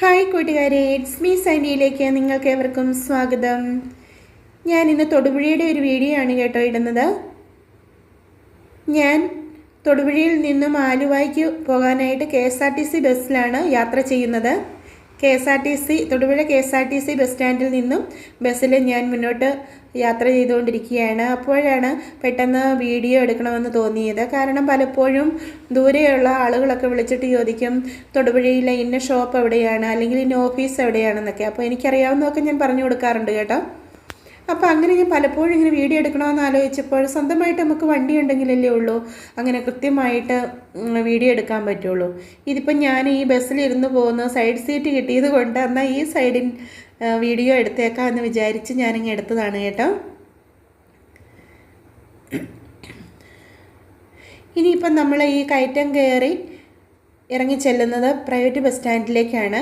Hi കൂട്ടുകാരെ it's me സൈനിയിലേക്ക് നിങ്ങൾക്ക് ഏവർക്കും സ്വാഗതം. ഞാൻ ഇന്ന് തൊടുപുഴയുടെ ഒരു വീഡിയോ ആണ് കേട്ടോ ഇടുന്നത്. ഞാൻ തൊടുപുഴയിൽ നിന്നും ആലുവായ്ക്ക് പോകാനായിട്ട് K S R T C ബസ്സിലാണ് യാത്ര ചെയ്യുന്നത്. K S R T C Thodupuzha K S R T C bus സ്റ്റാൻഡിൽ നിന്നും ബസ്സിൽ ഞാൻ മുന്നോട്ട് യാത്ര ചെയ്തുകൊണ്ടിരിക്കുകയാണ്. അപ്പോഴാണ് പെട്ടെന്ന് വീഡിയോ എടുക്കണമെന്ന് തോന്നിയത്. കാരണം പലപ്പോഴും ദൂരെയുള്ള ആളുകളൊക്കെ വിളിച്ചിട്ട് ചോദിക്കും തൊടുപുഴയിലെ ഇന്ന ഷോപ്പ് എവിടെയാണ്? അല്ലെങ്കിൽ ഇന്ന ഓഫീസ് എവിടെയാണെന്നൊക്കെ. അപ്പോൾ എനിക്കറിയാവുന്നതൊക്കെ ഞാൻ പറഞ്ഞു കൊടുക്കാറുണ്ട് കേട്ടോ. അപ്പോൾ അങ്ങനെ ഞാൻ പലപ്പോഴും ഇങ്ങനെ വീഡിയോ എടുക്കണമെന്ന് ആലോചിച്ചപ്പോൾ സ്വന്തമായിട്ട് നമുക്ക് വണ്ടി ഉണ്ടെങ്കിലല്ലേ ഉള്ളൂ. അങ്ങനെ കൃത്യമായിട്ട് വീഡിയോ എടുക്കാൻ പറ്റുള്ളൂ. ഇതിപ്പോൾ ഞാൻ ഈ ബസ്സിലിരുന്ന് പോകുന്ന സൈഡ് സീറ്റ് കിട്ടിയത് കൊണ്ട് എന്നാൽ ഈ സൈഡിൻ വീഡിയോ എടുത്തേക്കാം എന്ന് വിചാരിച്ച് ഞാനിങ്ങനെ എടുത്തതാണ് കേട്ടോ. ഇനിയിപ്പം നമ്മൾ ഈ കയറ്റം കയറി ഇറങ്ങി ചെല്ലുന്നത് പ്രൈവറ്റ് ബസ് സ്റ്റാൻഡിലേക്കാണ്.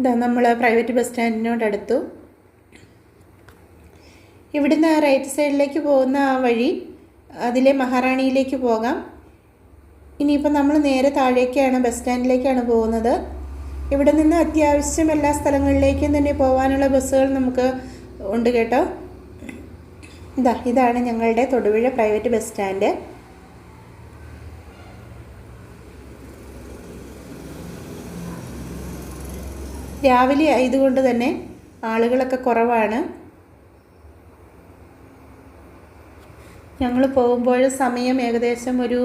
ഇതാ നമ്മൾ പ്രൈവറ്റ് ബസ് സ്റ്റാൻഡിനോടടുത്തു ഇവിടുന്ന് റൈറ്റ് സൈഡിലേക്ക് പോകുന്ന ആ വഴി അതിലെ മഹാറാണിയിലേക്ക് പോകാം. ഇനിയിപ്പോൾ നമ്മൾ നേരെ താഴേക്കാണ് ബസ് സ്റ്റാൻഡിലേക്കാണ് പോകുന്നത്. ഇവിടെ നിന്ന് അത്യാവശ്യം എല്ലാ സ്ഥലങ്ങളിലേക്കും തന്നെ പോകാനുള്ള ബസ്സുകൾ നമുക്ക് ഉണ്ട് കേട്ടോ. ഇതാ ഇതാണ് ഞങ്ങളുടെ തൊടുപുഴ പ്രൈവറ്റ് ബസ് സ്റ്റാൻഡ് രാവിലെ ആയതുകൊണ്ട് തന്നെ ആളുകളൊക്കെ കുറവാണ്. ഞങ്ങൾ പോകുമ്പോൾ സമയം ഏകദേശം ഒരു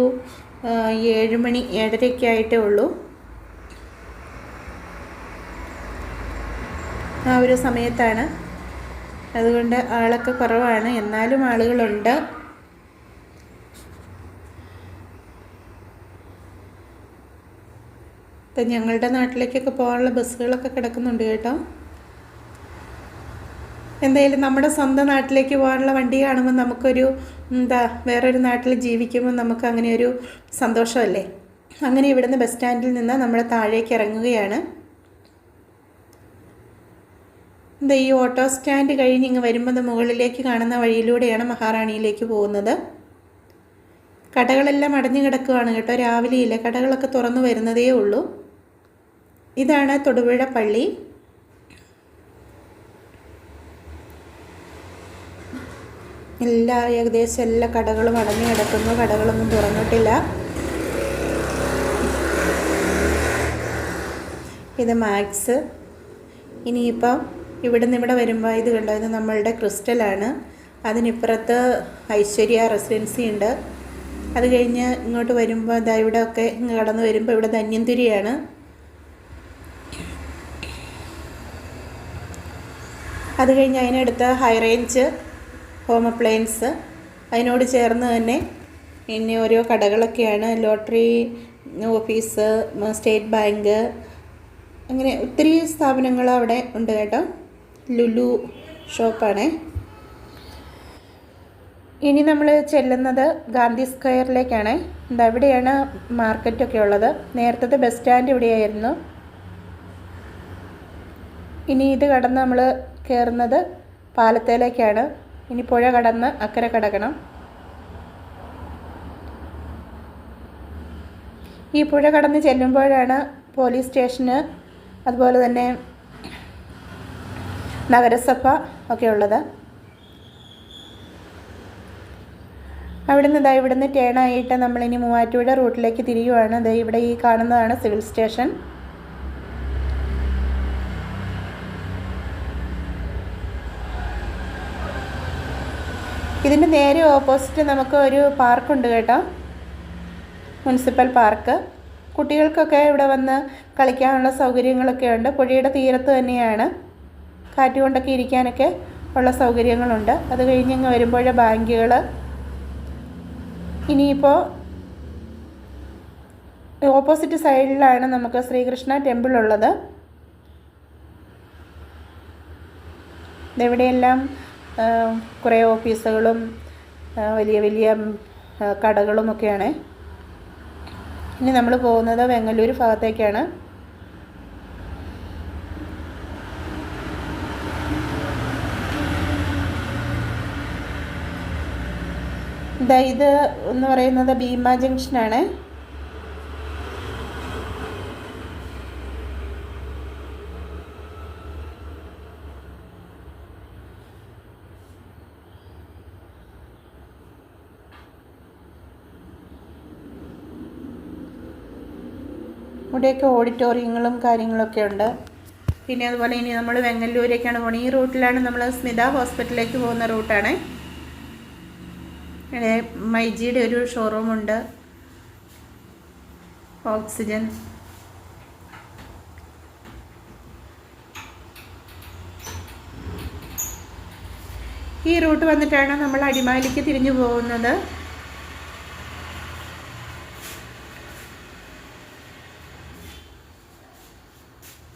ഏഴ് മണി ഏഴരയൊക്കെ ആയിട്ടേ ഉള്ളൂ. ആ ഒരു സമയത്താണ്. അതുകൊണ്ട് ആളൊക്കെ കുറവാണ്. എന്നാലും ആളുകളുണ്ട്. ഇപ്പം ഞങ്ങളുടെ നാട്ടിലേക്കൊക്കെ പോകാനുള്ള ബസ്സുകളൊക്കെ കിടക്കുന്നുണ്ട് കേട്ടോ. എന്തായാലും നമ്മുടെ സ്വന്തം നാട്ടിലേക്ക് പോകാനുള്ള വണ്ടി കാണുമ്പോൾ നമുക്കൊരു എന്താ വേറൊരു നാട്ടിൽ ജീവിക്കുമ്പോൾ നമുക്ക് അങ്ങനെ ഒരു സന്തോഷമല്ലേ? അങ്ങനെ ഇവിടുന്ന് ബസ് സ്റ്റാൻഡിൽ നിന്ന് നമ്മൾ താഴേക്ക് ഇറങ്ങുകയാണ്. എന്താ ഈ ഓട്ടോ സ്റ്റാൻഡ് കഴിഞ്ഞ് ഇങ്ങ് വരുമ്പോൾ മുകളിലേക്ക് കാണുന്ന വഴിയിലൂടെയാണ് മഹാറാണിയിലേക്ക് പോകുന്നത്. കടകളെല്ലാം അടഞ്ഞു കിടക്കുകയാണ് കേട്ടോ രാവിലെയില്ല? കടകളൊക്കെ തുറന്നു വരുന്നതേ ഉള്ളൂ. ഇതാണ് തൊടുപുഴ പള്ളി. എല്ലാ ഏകദേശം എല്ലാ കടകളും അടഞ്ഞു കിടക്കുന്നു. കടകളൊന്നും തുറന്നിട്ടില്ല. ഇത് മാക്സ്. ഇനിയിപ്പം ഇവിടുന്ന് ഇവിടെ വരുമ്പോൾ ഇത് കണ്ടോ? ഇത് നമ്മളുടെ ക്രിസ്റ്റലാണ്. അതിനിപ്പുറത്ത് ഐശ്വര്യ റെസിഡൻസി ഉണ്ട്. അത് കഴിഞ്ഞ് ഇങ്ങോട്ട് വരുമ്പോൾ ഇതാ ഇവിടെ ഒക്കെ ഇങ്ങ് കടന്ന് വരുമ്പോൾ ഇവിടെ ധന്യന്തുരിയാണ് അത് കഴിഞ്ഞ് അതിനടുത്ത് ഹൈ റേഞ്ച് ഹോം അപ്ലയൻസ് അതിനോട് ചേർന്ന് തന്നെ പിന്നെ ഓരോ കടകളൊക്കെയാണ്. ലോട്ടറി ഓഫീസ് സ്റ്റേറ്റ് ബാങ്ക് അങ്ങനെ ഒത്തിരി സ്ഥാപനങ്ങൾ അവിടെ ഉണ്ട് കേട്ടോ. ലുലു ഷോപ്പാണേ ഇനി നമ്മൾ ചെല്ലുന്നത് ഗാന്ധി സ്ക്വയറിലേക്കാണ്. ഇതവിടെയാണ് മാർക്കറ്റൊക്കെ ഉള്ളത്. നേരത്തെ ബസ് സ്റ്റാൻഡ് ഇവിടെയായിരുന്നു. ഇനി ഇത് കടന്ന് നമ്മൾ കയറുന്നത് പാലത്തേലേക്കാണ്. ഇനി പുഴ കടന്ന് അക്കരെ കടക്കണം. ഈ പുഴ കടന്ന് ചെല്ലുമ്പോഴാണ് പോലീസ് സ്റ്റേഷന് അതുപോലെ തന്നെ നഗരസഭ ഒക്കെ ഉള്ളത്. അവിടുന്ന് ഇതാ ഇവിടുന്ന് ടേണായിട്ട് നമ്മളിനി മൂവാറ്റുപുഴ റൂട്ടിലേക്ക് തിരിയുവാണ്. ദേ ഇവിടെ ഈ കാണുന്നതാണ് സിവിൽ സ്റ്റേഷൻ. ഇതിന്റെ നേരെ ഓപ്പോസിറ്റ് നമുക്ക് ഒരു പാർക്കുണ്ട് കേട്ടോ. മുനിസിപ്പൽ പാർക്ക് കുട്ടികൾക്കൊക്കെ ഇവിടെ വന്ന് കളിക്കാനുള്ള സൗകര്യങ്ങളൊക്കെ ഉണ്ട്. പുഴയുടെ തീരത്ത് തന്നെയാണ് കാറ്റ് കൊണ്ടൊക്കെ ഇരിക്കാനൊക്കെ ഉള്ള സൗകര്യങ്ങളുണ്ട്. അത് കഴിഞ്ഞങ്ങ് വരുമ്പോൾ ബാങ്കുകൾ. ഇനിയിപ്പോൾ ഓപ്പോസിറ്റ് സൈഡിലാണ് നമുക്ക് ശ്രീകൃഷ്ണ ടെമ്പിൾ ഉള്ളത്. ഇതെവിടെയെല്ലാം കുറേ ഓഫീസുകളും വലിയ വലിയ കടകളുമൊക്കെയാണ്. ഇനി നമ്മൾ പോകുന്നത് വെങ്ങല്ലൂർ ഭാഗത്തേക്കാണ്. ഇത് എന്ന് പറയുന്നത് ഭീമ ജംഗ്ഷനാണ്. ഇവിടെയൊക്കെ ഓഡിറ്റോറിയങ്ങളും കാര്യങ്ങളൊക്കെ ഉണ്ട്. പിന്നെ അതുപോലെ ഇനി നമ്മൾ വെങ്ങല്ലൂരേക്കാണ് പോകുന്നത് ഈ റൂട്ടിലാണ് നമ്മൾ സ്മിത ഹോസ്പിറ്റലിലേക്ക് പോകുന്ന റൂട്ടാണ്. ഇവിടെ മൈജിയുടെ ഒരു ഷോറൂമുണ്ട് ഓക്സിജൻ. ഈ റൂട്ട് വന്നിട്ടാണ് നമ്മൾ അടിമാലിക്ക് തിരിഞ്ഞു പോകുന്നത്.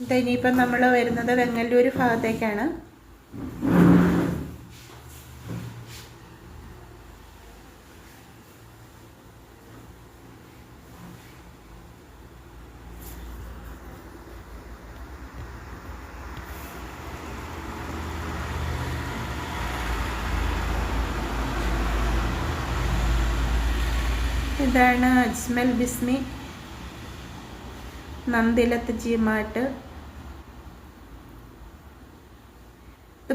ഇത് ഇനിയിപ്പം നമ്മൾ വരുന്നത് വെങ്ങല്ലൂർ ഭാഗത്തേക്കാണ്. ഇതാണ് അജ്മൽ ബിസ്മി നന്ദിലത്ത് ജിമാട്ട്.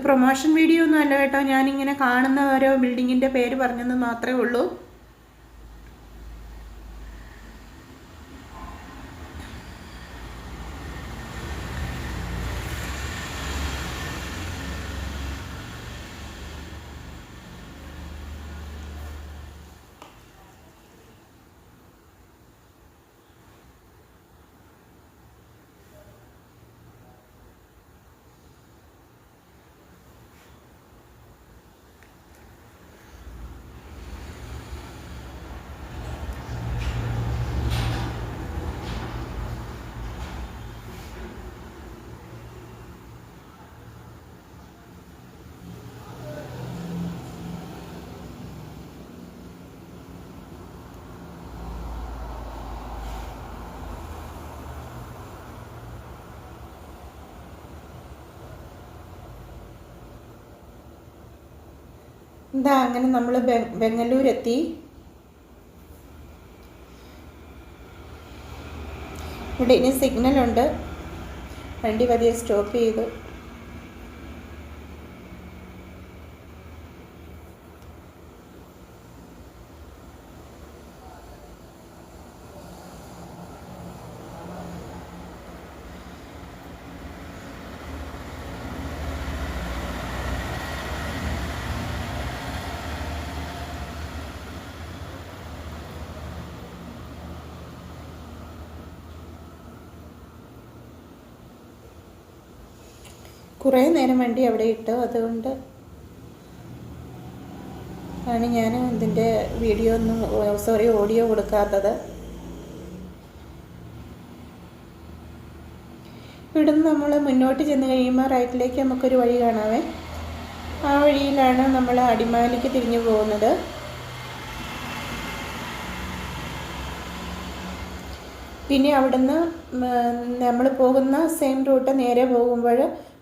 പ്രൊമോഷൻ വീഡിയോ ഒന്നും അല്ല കേട്ടോ. ഞാനിങ്ങനെ കാണുന്ന ഓരോ ബിൽഡിങ്ങിന്റെ പേര് പറഞ്ഞെന്ന് മാത്രമേ ഉള്ളൂ. എന്താ അങ്ങനെ നമ്മൾ ബെങ്ങലൂരെത്തി? ഇവിടെ ഇനി സിഗ്നലുണ്ട് വണ്ടി പതിയെ സ്റ്റോപ്പ് ചെയ്തു. കുറേ നേരം വണ്ടി അവിടെ ഇട്ടു. അതുകൊണ്ട് ആണ് ഞാൻ ഇതിന്റെ വീഡിയോ ഒന്നും സോറി ഓഡിയോ കൊടുക്കാത്തത്. ഇവിടുന്ന് നമ്മൾ മുന്നോട്ട് ചെന്ന് കഴിയുമ്പോൾ റൈറ്റിലേക്ക് നമുക്കൊരു വഴി കാണാവേ. ആ വഴിയിലാണ് നമ്മൾ അടിമാലിക്ക് തിരിഞ്ഞു പോകുന്നത്. പിന്നെ അവിടുന്ന് നമ്മൾ പോകുന്ന സെയിം റൂട്ട് നേരെ പോകുമ്പോൾ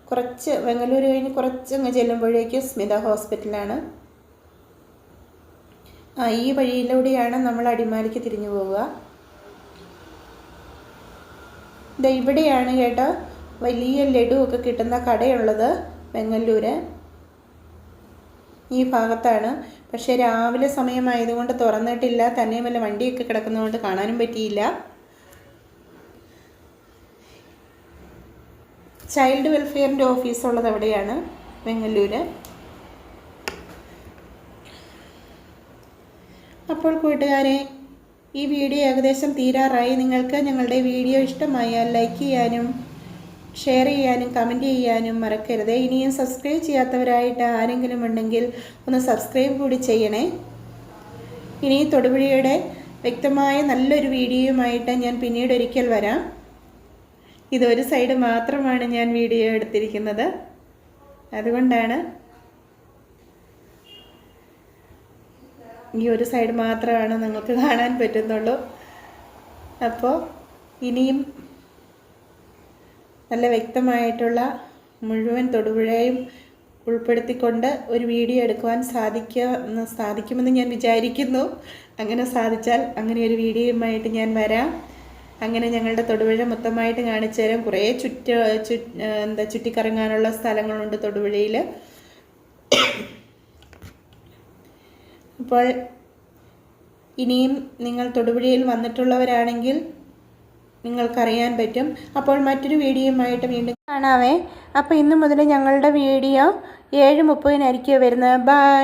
കുറച്ച് വെങ്ങല്ലൂർ കഴിഞ്ഞ് കുറച്ച് അങ്ങ് ചെല്ലുമ്പോഴേക്ക് സ്മിത ഹോസ്പിറ്റലാണ് ആ ഈ വഴിയിലൂടെയാണ് നമ്മൾ അടിമാലിക്ക് തിരിഞ്ഞു പോവുക. ഇത് ഇവിടെയാണ് കേട്ടോ വലിയ ലഡു ഒക്കെ കിട്ടുന്ന കടയുള്ളത് ബംഗല്ലൂർ ഈ ഭാഗത്താണ്. പക്ഷേ രാവിലെ സമയമായതുകൊണ്ട് തുറന്നിട്ടില്ല. തന്നെയുമല്ല വണ്ടിയൊക്കെ കിടക്കുന്നതുകൊണ്ട് കാണാനും പറ്റിയില്ല. ചൈൽഡ് വെൽഫെയറിന്റെ ഓഫീസുള്ളത് എവിടെയാണ്? വെങ്ങല്ലൂര്. അപ്പോൾ കൂട്ടുകാരെ ഈ വീഡിയോ ഏകദേശം തീരാറായി. നിങ്ങൾക്ക് ഞങ്ങളുടെ വീഡിയോ ഇഷ്ടമായാൽ ലൈക്ക് ചെയ്യാനും ഷെയർ ചെയ്യാനും കമന്റ് ചെയ്യാനും മറക്കരുത്. ഇനിയും സബ്സ്ക്രൈബ് ചെയ്യാത്തവരായിട്ട് ആരെങ്കിലും ഉണ്ടെങ്കിൽ ഒന്ന് സബ്സ്ക്രൈബ് കൂടി ചെയ്യണേ. ഇനി തൊടുപുഴയുടെ വ്യക്തമായ നല്ലൊരു വീഡിയോയുമായിട്ട് ഞാൻ പിന്നീട് ഒരിക്കൽ വരാം. ഇതൊരു സൈഡ് മാത്രമാണ് ഞാൻ വീഡിയോ എടുത്തിരിക്കുന്നത്. അതുകൊണ്ടാണ് ഈ ഒരു സൈഡ് മാത്രമാണ് നിങ്ങൾക്ക് കാണാൻ പറ്റുന്നുള്ളൂ. അപ്പോൾ ഇനിയും നല്ല വ്യക്തമായിട്ടുള്ള മുഴുവൻ തൊടുപുഴയും ഉൾപ്പെടുത്തിക്കൊണ്ട് ഒരു വീഡിയോ എടുക്കുവാൻ സാധിക്കുക സാധിക്കുമെന്ന് ഞാൻ വിചാരിക്കുന്നു. അങ്ങനെ സാധിച്ചാൽ അങ്ങനെ ഒരു വീഡിയോയുമായിട്ട് ഞാൻ വരാം. അങ്ങനെ ഞങ്ങളുടെ തൊടുപുഴ മൊത്തമായിട്ട് കാണിച്ചു തരാം. കുറേ ചുറ്റ ചു എന്താ ചുറ്റിക്കറങ്ങാനുള്ള സ്ഥലങ്ങളുണ്ട് തൊടുപുഴയിൽ അപ്പോൾ ഇനിയും നിങ്ങൾ തൊടുപുഴയിൽ വന്നിട്ടുള്ളവരാണെങ്കിൽ നിങ്ങൾക്കറിയാൻ പറ്റും. അപ്പോൾ മറ്റൊരു വീഡിയോയുമായിട്ട് വീണ്ടും കാണാവേ. അപ്പോൾ ഇന്നു മുതൽ ഞങ്ങളുടെ വീഡിയോ ഏഴ് മുപ്പതിനായിരിക്കും വരുന്നത്. ബൈ.